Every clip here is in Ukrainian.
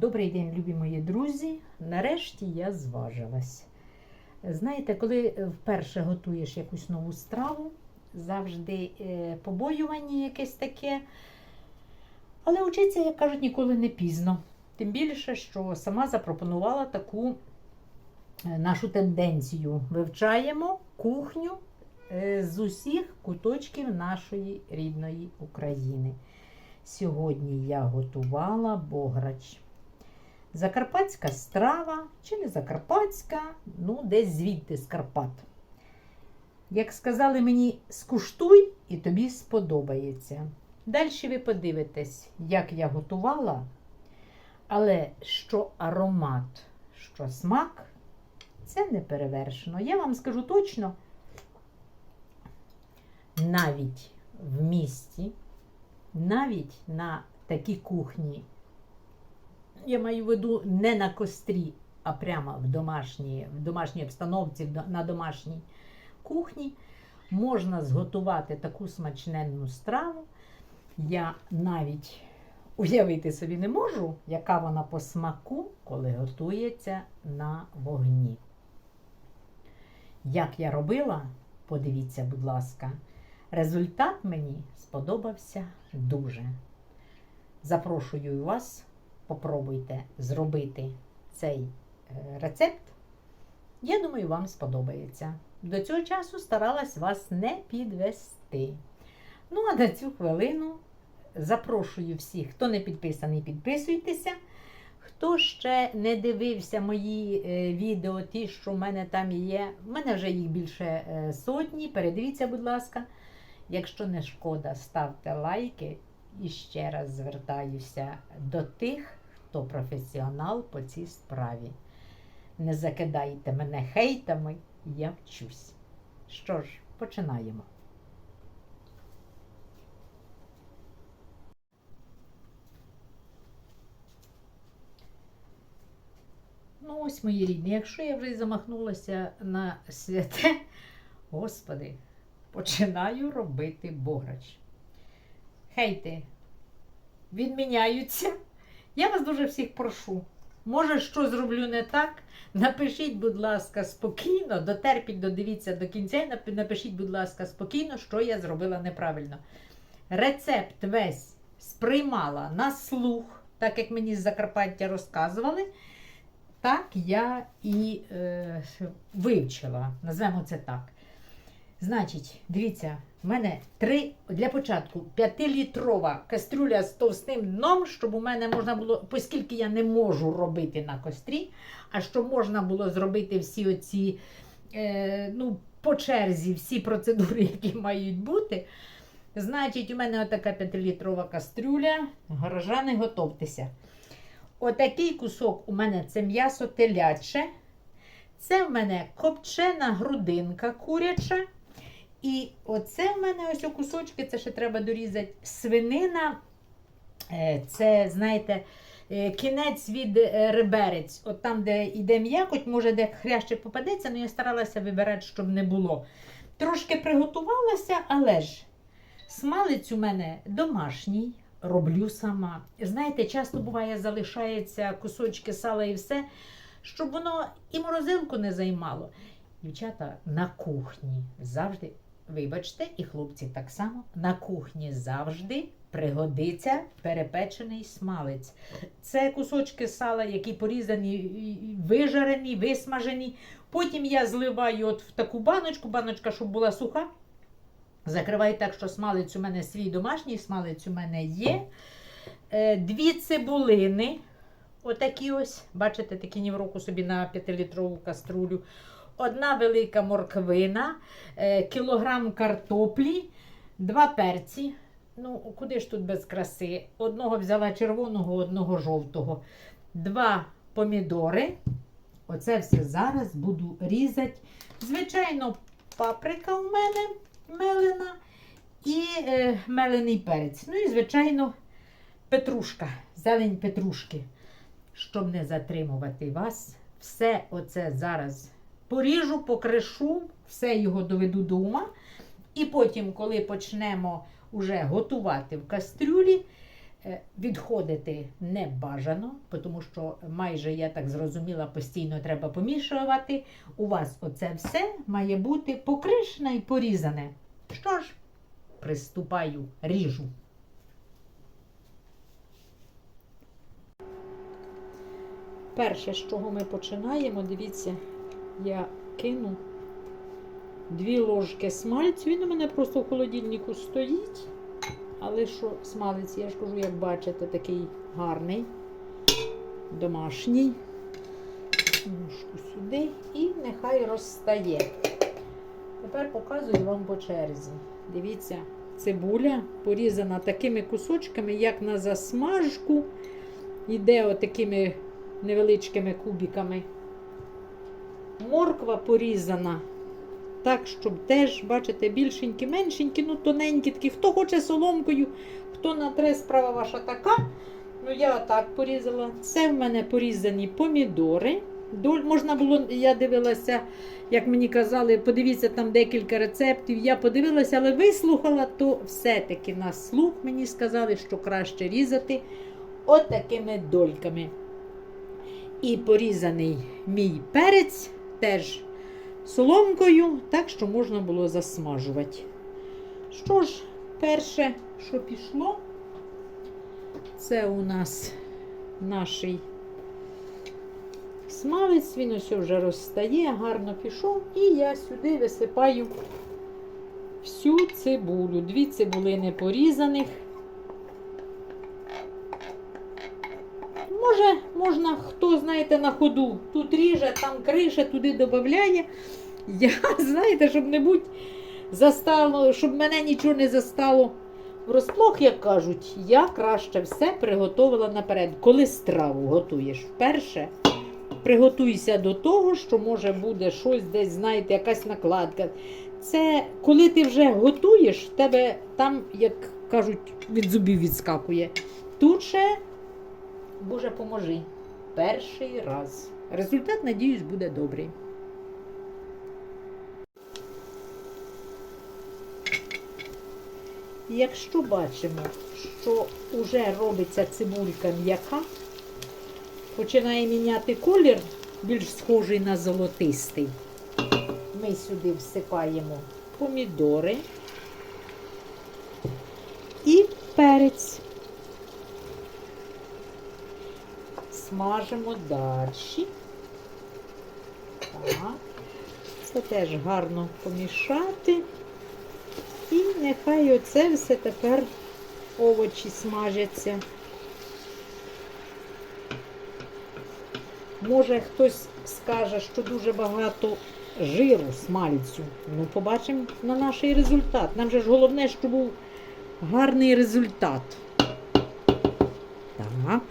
Добрий день, любі мої друзі. Нарешті я зважилась. Знаєте, коли вперше готуєш якусь нову страву, завжди е, побоювання якесь таке. Але вчитися, як кажуть, ніколи не пізно. Тим більше, що сама запропонувала таку е, нашу тенденцію. Вивчаємо кухню е, з усіх куточків нашої рідної України. Сьогодні я готувала бограч. Закарпатська страва, чи не закарпатська, ну, десь звідти з Карпат. Як сказали мені, скуштуй і тобі сподобається. Далі ви подивитесь, як я готувала, але що аромат, що смак, це не перевершено. Я вам скажу точно, навіть в місті, навіть на такій кухні, я маю в виду не на кострі, а прямо в домашній, в домашній обстановці, на домашній кухні, можна зготувати таку смачненну страву. Я навіть уявити собі не можу, яка вона по смаку, коли готується на вогні. Як я робила, подивіться, будь ласка, результат мені сподобався дуже. Запрошую вас, попробуйте зробити цей е, рецепт. Я думаю, вам сподобається. До цього часу старалась вас не підвести. Ну, а на цю хвилину запрошую всіх, хто не підписаний, підписуйтеся. Хто ще не дивився мої е, відео, ті, що в мене там є, в мене вже їх більше е, сотні. Передивіться, будь ласка. Якщо не шкода, ставте лайки. І ще раз звертаюся до тих, хто професіонал по цій справі. Не закидайте мене хейтами, я вчусь. Що ж, починаємо. Ну, ось мої рідні. Якщо я вже замахнулася на святе, господи, починаю робити бограч. Хейти, відміняються. Я вас дуже всіх прошу. Може, що зроблю не так? Напишіть, будь ласка, спокійно, дотерпіть, додивіться до кінця. і Напишіть, будь ласка, спокійно, що я зробила неправильно. Рецепт весь сприймала на слух, так як мені з Закарпаття розказували. Так я і е, вивчила, назвемо це так. Значить, дивіться, в мене три для початку 5-літрова кастрюля з товстим дном, щоб у мене можна було, оскільки я не можу робити на кострі, а щоб можна було зробити всі оці, е, ну, по черзі, всі процедури, які мають бути. Значить, у мене отака 5-літрова кастрюля, горожани, готовтеся. Отакий кусок у мене це м'ясо теляче. Це в мене копчена грудинка куряча. І оце в мене ось кусочки, це ще треба дорізати. Свинина. Е, Це, знаєте, е, кінець від е, реберець. От там, де йде м'якоть, може, де хрящик попадеться, але я старалася вибирати, щоб не було. Трошки приготувалася, але ж смалець у мене домашній, роблю сама. Знаєте, часто буває, залишається кусочки сала і все, щоб воно і морозилку не займало. Дівчата на кухні завжди, вибачте, і хлопці так само, на кухні завжди пригодиться перепечений смалець. Це кусочки сала, які порізані, вижарені, висмажені. Потім я зливаю от в таку баночку, баночка, щоб була суха. Закриваю так, що смалець у мене свій домашній, смалець у мене є. Е, Дві цибулини. Отакі ось, бачите, такі ні в року собі на 5-літрову каструлю. Одна велика морквина, е, кілограм картоплі, два перці. Ну, куди ж тут без краси? Одного взяла червоного, одного жовтого. Два помідори. Оце все зараз буду різати. Звичайно, паприка у мене мелена і е, мелений перець. Ну і, звичайно, петрушка, зелень петрушки. Щоб не затримувати вас, все оце зараз поріжу, покришу, все його доведу до ума. І потім, коли почнемо уже готувати в кастрюлі, Е, Відходити не бажано, тому що майже, я так зрозуміла, постійно треба помішувати. У вас оце все має бути покришене і порізане. Що ж, приступаю, ріжу. Перше, з чого ми починаємо, дивіться, я кину дві ложки смальцю. Він у мене просто в холодильнику стоїть. Але що смалець, я ж кажу, як бачите, такий гарний, домашній. Ложку сюди і нехай розстає. Тепер показую вам по черзі. Дивіться, цибуля порізана такими кусочками, як на засмажку. Іде отакими невеличкими кубиками. Морква порізана. Так, щоб теж, бачите, більшенькі, меншенькі, ну тоненькі такі. Хто хоче соломкою, хто натре, справа ваша така. Ну, я отак порізала. Це в мене порізані помідори. Можна було, я дивилася, як мені казали, подивіться там декілька рецептів. Я подивилася, але вислухала, то все-таки на слух мені сказали, що краще різати отакими дольками. І порізаний мій перець теж соломкою, так що можна було засмажувати. Що ж, перше, що пішло, це у нас наш смалець, він ось вже розстає, гарно пішов, і я сюди висипаю всю цибулю. Дві цибулини порізаних. Може, можна, хто, знаєте, на ходу. Тут ріже, там крише, туди додає. Я, знаєте, щоб не будь застало, щоб мене нічого не застало врозплох, як кажуть, я краще все приготувала наперед. Коли страву готуєш вперше, приготуйся до того, що може буде щось десь, знаєте, якась накладка. Це коли ти вже готуєш, тебе там, як кажуть, від зубів відскакує. Тут ще Боже, поможи. Перший раз. Результат, надіюсь, буде добрий. Якщо бачимо, що вже робиться цибулька м'яка, починає міняти колір, більш схожий на золотистий, ми сюди всипаємо помідори і перець. Смажимо далі. Так. Це теж гарно помішати. І нехай оце все тепер овочі смажаться. Може хтось скаже, що дуже багато жиру смальцю. Ну, побачимо на наш результат. Нам же ж головне, щоб був гарний результат. Так.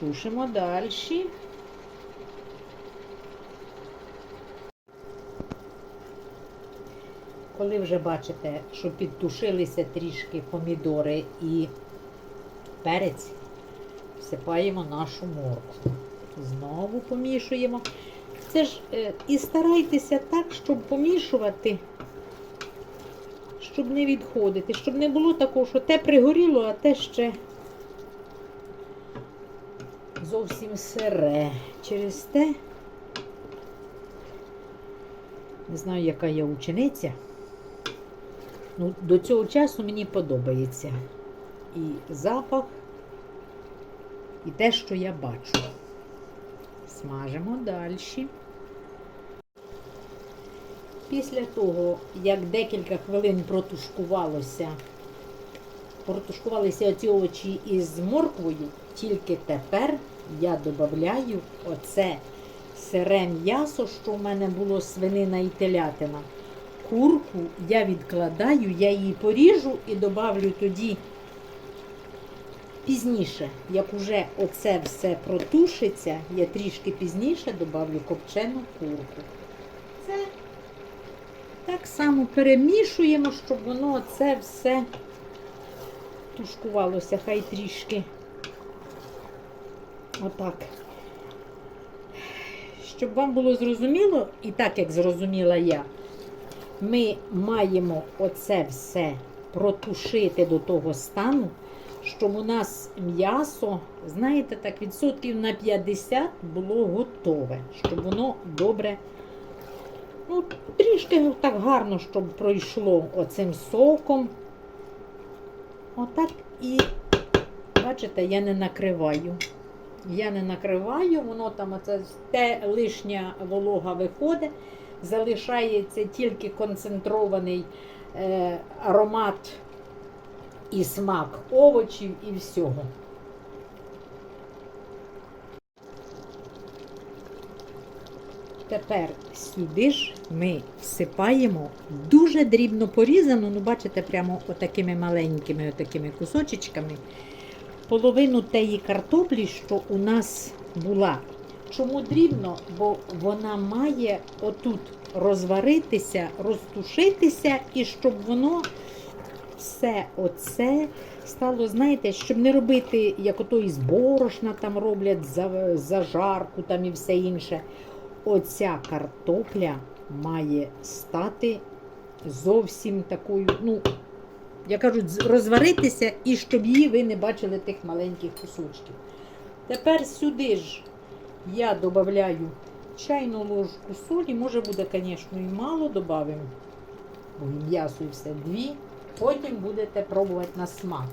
Тушимо далі. Коли вже бачите, що підтушилися трішки помідори і перець, всипаємо нашу моркву. Знову помішуємо. Це ж е, і старайтеся так, щоб помішувати, щоб не відходити, щоб не було такого, що те пригоріло, а те ще зовсім сире. Через те, не знаю, яка я учениця. Ну, До цього часу мені подобається і запах, і те, що я бачу. Смажимо далі. Після того, як декілька хвилин протушкувалося, протушкувалися ці овочі із морквою, тільки тепер я додаю оце сире м'ясо, що в мене було свинина і телятина. Курку я відкладаю, я її поріжу і додавлю тоді пізніше, як уже оце все протушиться, я трішки пізніше додавлю копчену курку. Це так само перемішуємо, щоб воно це все тушкувалося, хай трішки. Отак. Щоб вам було зрозуміло, і так як зрозуміла я, ми маємо оце все протушити до того стану, щоб у нас м'ясо, знаєте, так, відсотків на 50 було готове, щоб воно добре, ну, трішки так гарно, щоб пройшло оцим соком. Отак і, бачите, я не накриваю. Я не накриваю, воно там оце те лишня волога виходить, залишається тільки концентрований е, аромат і смак овочів і всього. Тепер сюди ж ми всипаємо дуже дрібно порізану, ну бачите, прямо отакими маленькими отакими кусочечками, половину тієї картоплі, що у нас була. Чому дрібно? Бо вона має отут розваритися, розтушитися, і щоб воно все оце стало, знаєте, щоб не робити, як ото із борошна там роблять за- зажарку там і все інше. Оця картопля має стати зовсім такою, ну, я кажу, розваритися, і щоб її ви не бачили тих маленьких кусочків. Тепер сюди ж я додаю чайну ложку солі, може буде, звісно, і мало додаємо, бо м'ясо і все дві. Потім будете пробувати на смак.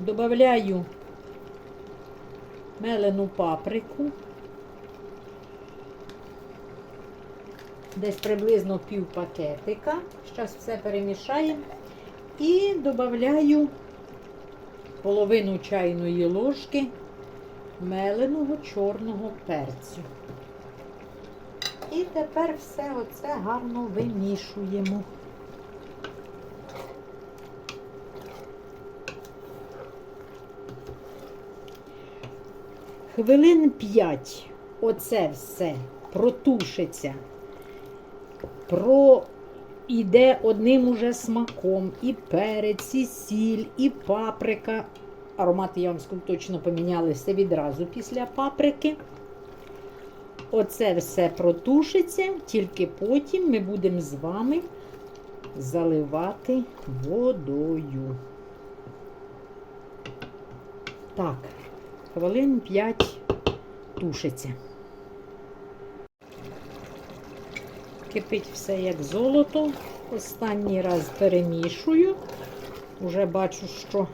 Добавляю мелену паприку. Десь приблизно пів пакетика. Зараз все перемішаємо. І додаю половину чайної ложки меленого чорного перцю. І тепер все оце гарно вимішуємо. Хвилин 5 оце все протушиться, про іде одним уже смаком, і перець, і сіль, і паприка. Аромати я вам точно помінялися відразу після паприки. Оце все протушиться, тільки потім ми будемо з вами заливати водою. Так, хвилин 5 тушиться. Кипить все як золото. Останній раз перемішую. Уже бачу, що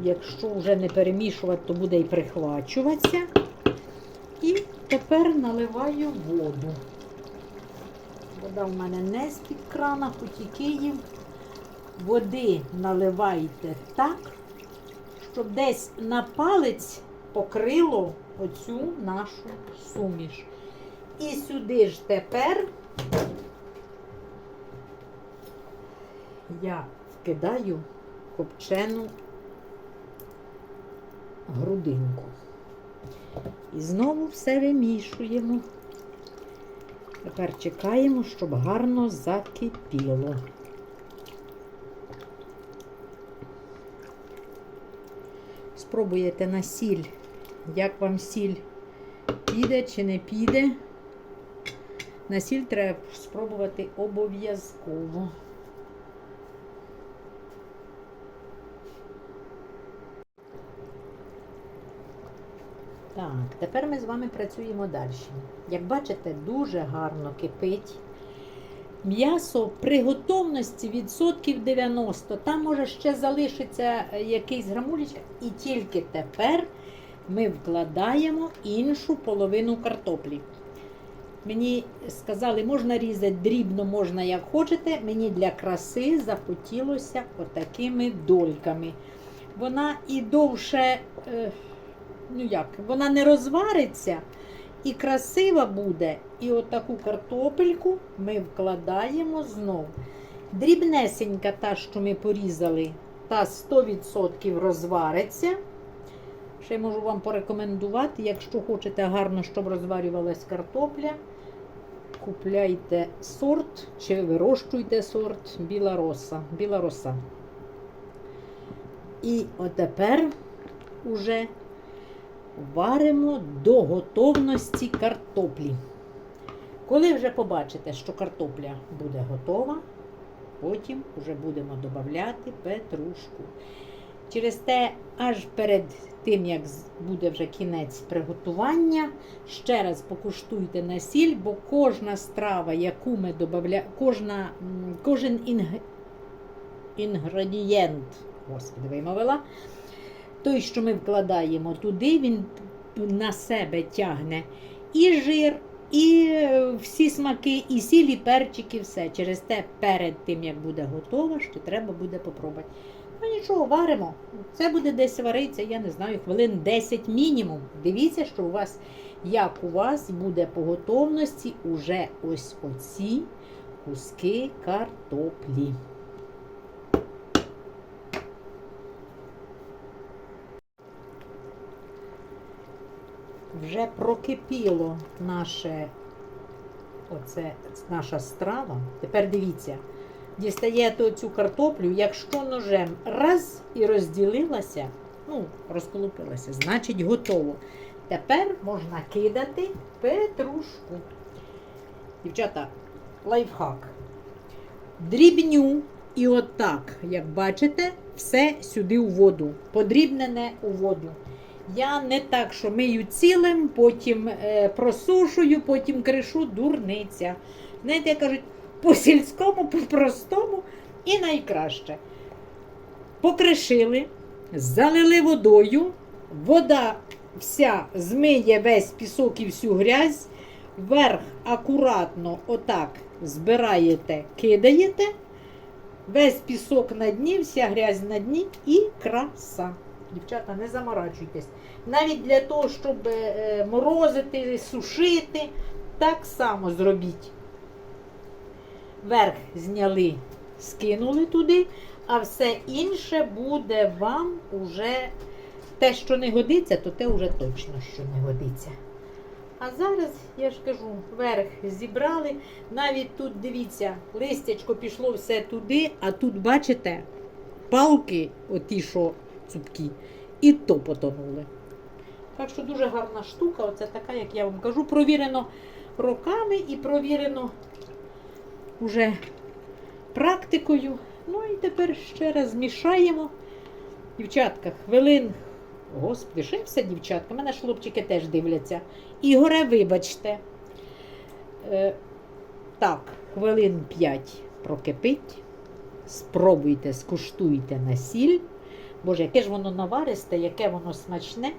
якщо вже не перемішувати, то буде і прихвачуватися. І тепер наливаю воду. Вода в мене не з-під крана, хоч і Київ. Води наливайте так, щоб десь на палець покрило оцю нашу суміш. І сюди ж тепер я вкидаю копчену грудинку. І знову все вимішуємо. Тепер чекаємо, щоб гарно закипіло. Спробуєте на сіль, як вам сіль піде чи не піде. На сіль треба спробувати обов'язково. Так, тепер ми з вами працюємо далі. Як бачите, дуже гарно кипить. М'ясо при готовності відсотків 90. Там може ще залишиться якийсь грамулечка. І тільки тепер ми вкладаємо іншу половину картоплі. Мені сказали, можна різати дрібно, можна як хочете. Мені для краси захотілося отакими дольками. Вона і довше, е, ну як, вона не розвариться і красива буде. І отаку картопельку ми вкладаємо знов. Дрібнесенька та, що ми порізали, та 100% розвариться. Ще можу вам порекомендувати, якщо хочете гарно, щоб розварювалась картопля, купляйте сорт чи вирощуйте сорт біла роса. Біла роса. І отепер уже варимо до готовності картоплі. Коли вже побачите, що картопля буде готова, потім вже будемо додавати петрушку. Через те, аж перед тим, як буде вже кінець приготування, ще раз покуштуйте на сіль, бо кожна страва, яку ми додаємо, кожна, кожен інг... інгредієнт, господи, вимовила, той, що ми вкладаємо туди, він на себе тягне і жир, і е, всі смаки, і сіль, і перчики, все. Через те, перед тим, як буде готово, ще треба буде попробувати. Нічого, варимо. Це буде десь варитися, я не знаю, хвилин 10 мінімум. Дивіться, що у вас, як у вас буде по готовності уже ось оці куски картоплі. Вже прокипіло наше, оце, наша страва. Тепер дивіться, дістаєте цю картоплю, якщо ножем раз і розділилася, ну, розколупилася, значить готово. Тепер можна кидати петрушку. Дівчата, лайфхак. Дрібню і отак, як бачите, все сюди у воду. Подрібнене у воду. Я не так, що мию цілим, потім е, просушую, потім кришу дурниця. Знаєте, кажуть, по сільському, по простому і найкраще. Покришили, залили водою, вода вся змиє весь пісок і всю грязь, вверх акуратно отак збираєте, кидаєте, весь пісок на дні, вся грязь на дні і краса. Дівчата, не заморачуйтесь. Навіть для того, щоб е, морозити, сушити, так само зробіть. Верх зняли, скинули туди, а все інше буде вам уже те, що не годиться, то те вже точно, що не годиться. А зараз, я ж кажу, верх зібрали. Навіть тут, дивіться, листячко пішло все туди, а тут, бачите, палки, оті, що цупкі, і то потонули. Так що дуже гарна штука, оце така, як я вам кажу, провірено роками і провірено уже практикою. Ну і тепер ще раз змішаємо. Дівчатка, хвилин. Господи, що все, дівчатка, мене ж хлопчики теж дивляться. Ігоре, вибачте. Е, так, хвилин 5 прокипить. Спробуйте, скуштуйте на сіль. Боже, яке ж воно наваристе, яке воно смачне.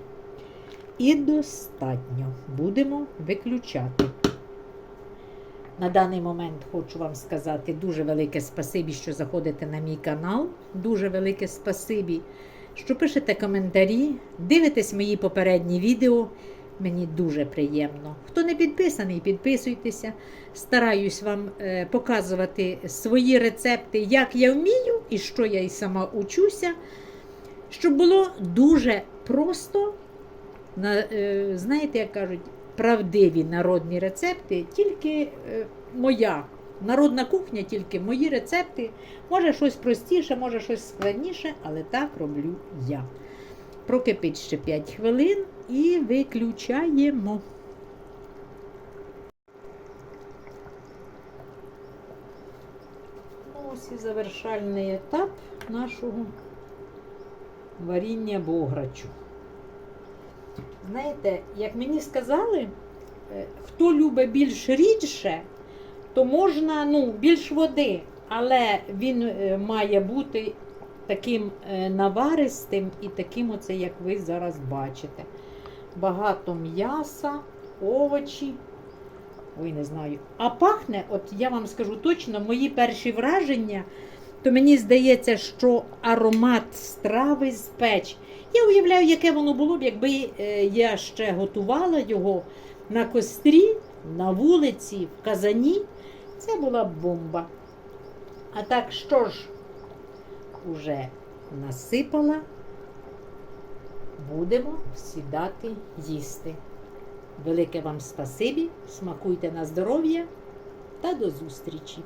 І достатньо. Будемо виключати. На даний момент хочу вам сказати дуже велике спасибі, що заходите на мій канал. Дуже велике спасибі, що пишете коментарі, дивитесь мої попередні відео. Мені дуже приємно. Хто не підписаний, підписуйтеся. Стараюсь вам е, показувати свої рецепти, як я вмію і що я і сама учуся. Щоб було дуже просто, е, знаєте, як кажуть, правдиві народні рецепти, тільки е, моя народна кухня, тільки мої рецепти. Може щось простіше, може щось складніше, але так роблю я. Прокипить ще 5 хвилин і виключаємо. Ну, ось і завершальний етап нашого варіння бограчу. Знаєте, як мені сказали, е, хто любить більш рідше, то можна ну, більш води, але він е, має бути таким е, наваристим і таким, оце, як ви зараз бачите. Багато м'яса, овочі. Ой, не знаю. А пахне, от я вам скажу точно, мої перші враження, то мені здається, що аромат страви з печ. Я уявляю, яке воно було б, якби е, я ще готувала його на кострі, на вулиці, в казані. Це була б бомба. А так що ж, уже насипала, будемо сідати їсти. Велике вам спасибі, смакуйте на здоров'я та до зустрічі!